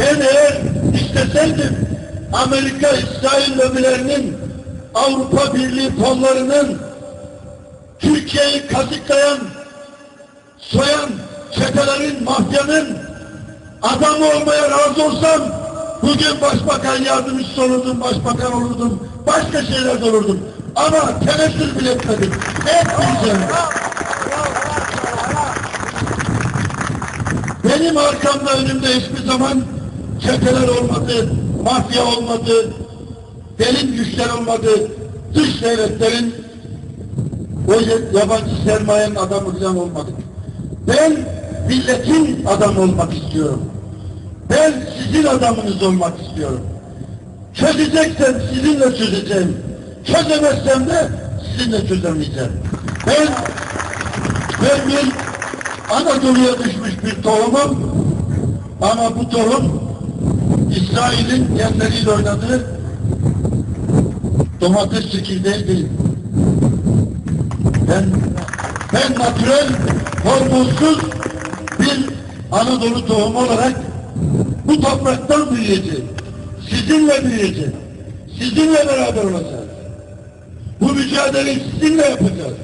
Ben eğer isteseydim Amerika, İsrail lobilerinin Avrupa Birliği fonlarının Türkiye'yi kazıklayan, soyan çetelerin, mafyanın adamı olmaya razı olsam bugün başbakan yardımcısı olurdum, başbakan olurdum, başka şeyler olurdum. Ama tenezzül bile etmedim. Etmeyeceğim. Benim arkamda önümde hiçbir zaman çeteler olmadı, mafya olmadı, derin güçler olmadı, dış devletlerin o yabancı sermayenin adamı falan olmadık. Ben milletin adamı olmak istiyorum. Ben sizin adamınız olmak istiyorum. Çözeceksem sizinle çözeceğim. Çözemezsem de sizinle çözemeyeceğim. Ben, ben bir Anadolu'ya düşmüş bir tohumum ama bu tohum İsrail'in genleriyle oynadığı domates çekirdeği değil. Ben, ben natürel, hormonsuz bir Anadolu tohumu olarak bu topraktan büyüyeceğim. Sizinle büyüyeceğim. Sizinle beraber olacağız. Bu mücadeleyi sizinle yapacağız.